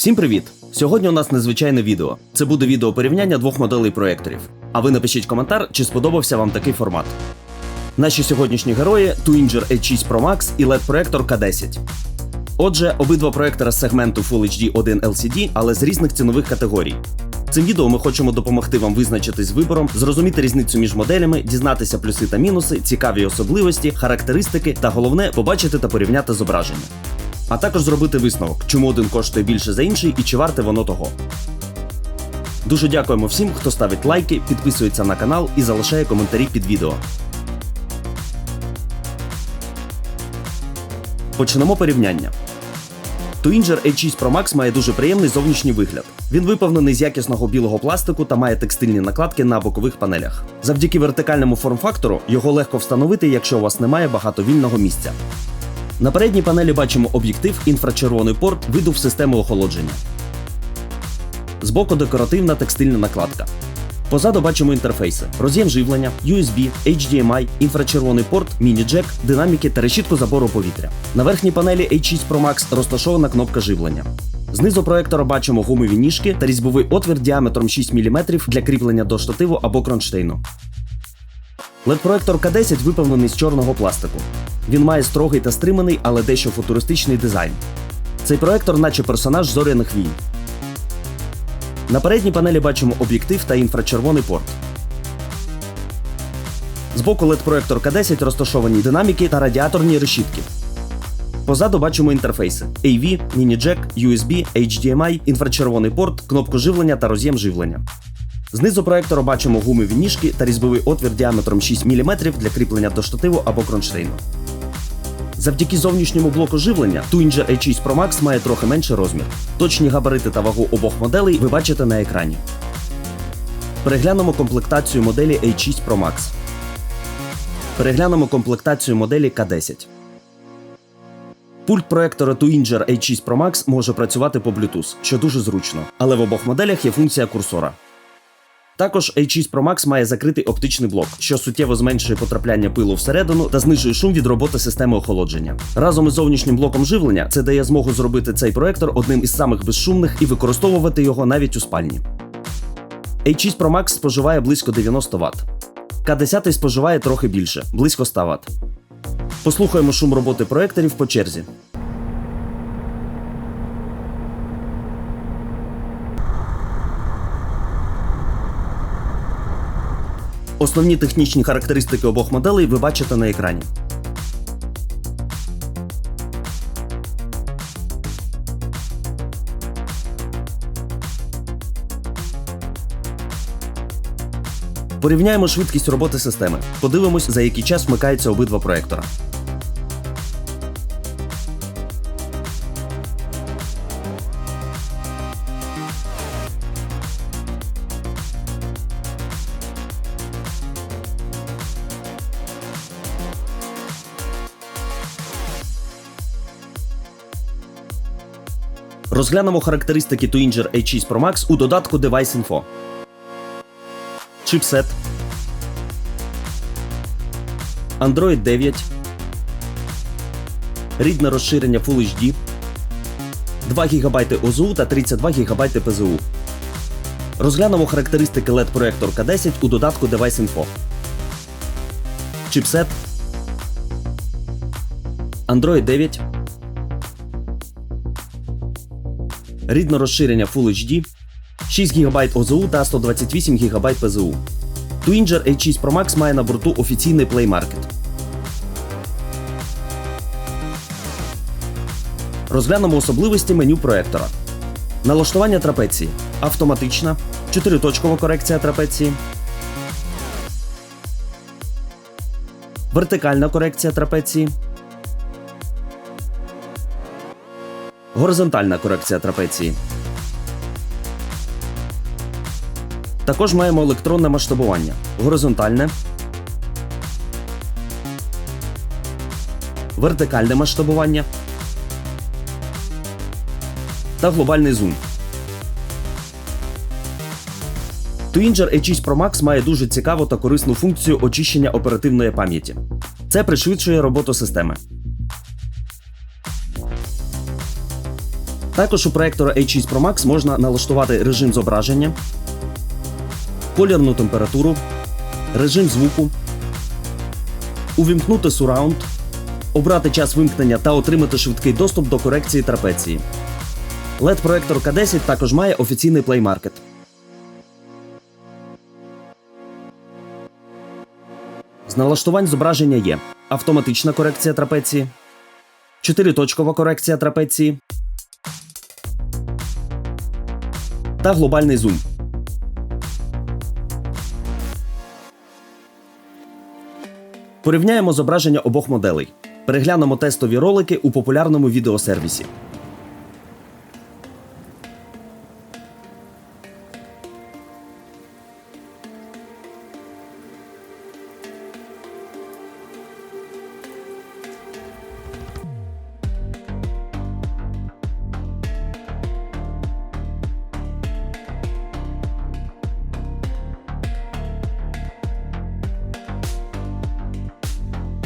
Всім привіт! Сьогодні у нас незвичайне відео. Це буде відео порівняння двох моделей проєкторів. А ви напишіть коментар, чи сподобався вам такий формат. Наші сьогоднішні герої Twinger H6 Pro Max і LED проектор K10. Отже, обидва проектора з сегменту Full HD 1 LCD, але з різних цінових категорій. Цим відео ми хочемо допомогти вам визначитись вибором, зрозуміти різницю між моделями, дізнатися плюси та мінуси, цікаві особливості, характеристики та головне побачити та порівняти зображення. А також зробити висновок, чому один коштує більше за інший і чи варте воно того. Дуже дякуємо всім, хто ставить лайки, підписується на канал і залишає коментарі під відео. Почнемо порівняння. Twinger H6 Pro Max має дуже приємний зовнішній вигляд. Він виповнений з якісного білого пластику та має текстильні накладки на бокових панелях. Завдяки вертикальному форм-фактору його легко встановити, якщо у вас немає багато вільного місця. На передній панелі бачимо об'єктив, інфрачервоний порт, видув системи охолодження. Збоку декоративна текстильна накладка. Позаду бачимо інтерфейси: роз'єм живлення, USB, HDMI, інфрачервоний порт, міні-джек, динаміки та решітку забору повітря. На верхній панелі H6 Pro Max розташована кнопка живлення. Знизу проектора бачимо гумові ніжки та різьбовий отвір діаметром 6 мм для кріплення до штативу або кронштейну. LED-проектор K10 виповнений з чорного пластику. Він має строгий та стриманий, але дещо футуристичний дизайн. Цей проектор, наче персонаж зоряних війн. На передній панелі бачимо об'єктив та інфрачервоний порт. Збоку LED-проектор K10 розташовані динаміки та радіаторні решітки. Позаду бачимо інтерфейси: AV, міні-джек, USB, HDMI, інфрачервоний порт, кнопку живлення та роз'єм живлення. Знизу проектора бачимо гумові ніжки та різьбовий отвір діаметром 6 мм для кріплення до штативу або кронштейну. Завдяки зовнішньому блоку живлення Twinger H6 Pro Max має трохи менший розмір. Точні габарити та вагу обох моделей ви бачите на екрані. Переглянемо комплектацію моделі H6 Pro Max. Переглянемо комплектацію моделі K10. Пульт проектора Twinger H6 Pro Max може працювати по Bluetooth, що дуже зручно, але в обох моделях є функція курсора. Також H6 Pro Max має закритий оптичний блок, що суттєво зменшує потрапляння пилу всередину та знижує шум від роботи системи охолодження. Разом із зовнішнім блоком живлення це дає змогу зробити цей проектор одним із самих безшумних і використовувати його навіть у спальні. H6 Pro Max споживає близько 90 Вт. К10 споживає трохи більше близько 100 Вт. Послухаємо шум роботи проекторів по черзі. Основні технічні характеристики обох моделей ви бачите на екрані. Порівняємо швидкість роботи системи. Подивимось, за який час вмикаються обидва проектора. Розглянемо характеристики Twinger H6 Pro Max у додатку Device Info. Чипсет. Android 9. Рідне розширення Full HD. 2 ГБ ОЗУ та 32 ГБ ПЗУ. Розглянемо характеристики LED проектор K10 у додатку Device Info. Чипсет. Android 9. Рідне розширення Full HD, 6 ГБ ОЗУ та 128 ГБ ПЗУ. Twinger H6 Pro Max має на борту офіційний Play Market. Розглянемо особливості меню проектора. Налаштування трапеції. Автоматична. 4-точкова корекція трапеції. Вертикальна корекція трапеції. Горизонтальна корекція трапеції. Також маємо електронне масштабування. Горизонтальне. Вертикальне масштабування. Та глобальний зум. Twinger H6 Pro Max має дуже цікаву та корисну функцію очищення оперативної пам'яті. Це пришвидшує роботу системи. Також у проектора H6 Pro Max можна налаштувати режим зображення, колірну температуру, режим звуку, увімкнути Surround, обрати час вимкнення та отримати швидкий доступ до корекції трапеції. LED-проектор K10 також має офіційний Play Market. З налаштувань зображення є автоматична корекція трапеції, чотириточкова корекція трапеції та глобальний зум. Порівняємо зображення обох моделей. Переглянемо тестові ролики у популярному відеосервісі.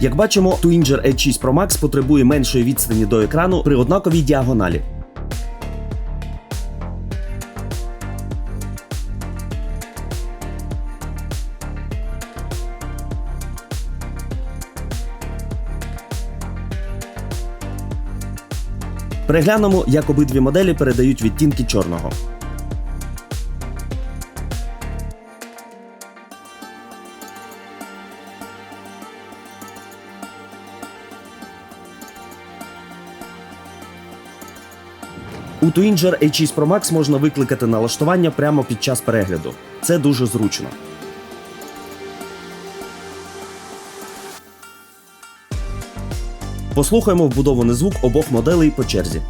Як бачимо, Twinger H6 Pro Max потребує меншої відстані до екрану при однаковій діагоналі. Переглянемо, як обидві моделі передають відтінки чорного. У Twinger H6 Pro Max можна викликати налаштування прямо під час перегляду. Це дуже зручно. Послухаємо вбудований звук обох моделей по черзі.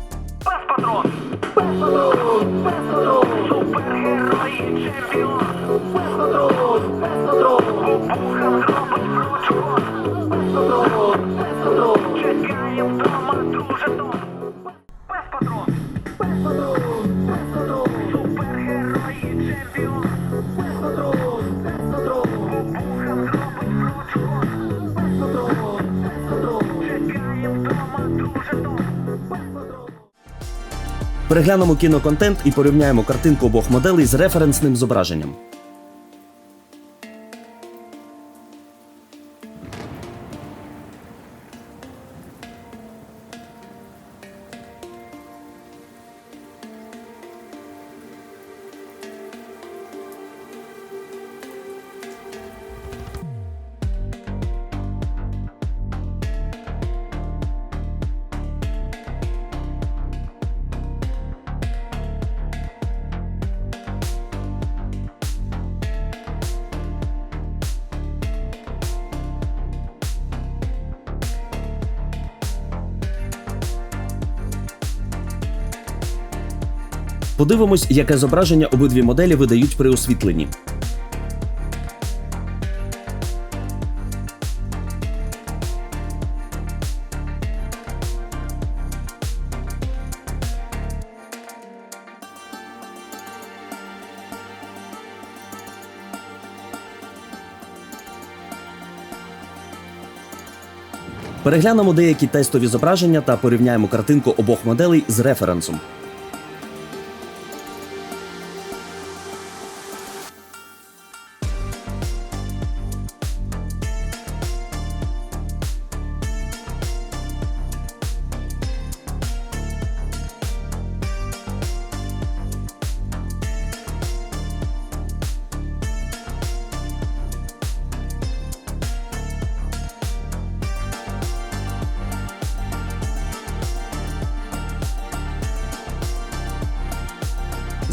Пес патрон! Пес патрон! Пес патрон! Супергерої чемпіон! Переглянемо кіноконтент і порівняємо картинку обох моделей з референсним зображенням. Подивимось, яке зображення обидві моделі видають при освітленні. Переглянемо деякі тестові зображення та порівняємо картинку обох моделей з референсом.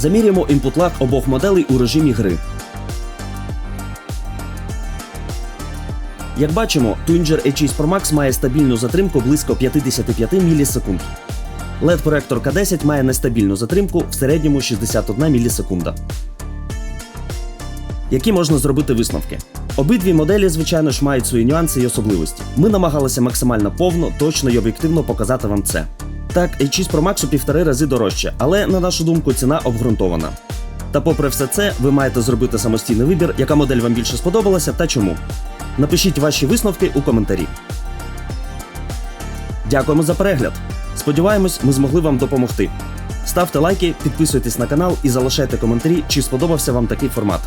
Заміряємо інпут лаг обох моделей у режимі гри. Як бачимо, Twinger H6 Pro Max має стабільну затримку близько 55 мілісекунд. LED-проектор K10 має нестабільну затримку в середньому 61 мілісекунда. Які можна зробити висновки? Обидві моделі, звичайно ж, мають свої нюанси і особливості. Ми намагалися максимально повно, точно і об'єктивно показати вам це. Так, H6 Pro Max у півтори рази дорожче, але на нашу думку ціна обґрунтована. Та попри все це, ви маєте зробити самостійний вибір, яка модель вам більше сподобалася та чому. Напишіть ваші висновки у коментарі. Дякуємо за перегляд. Сподіваємось, ми змогли вам допомогти. Ставте лайки, підписуйтесь на канал і залишайте коментарі, чи сподобався вам такий формат.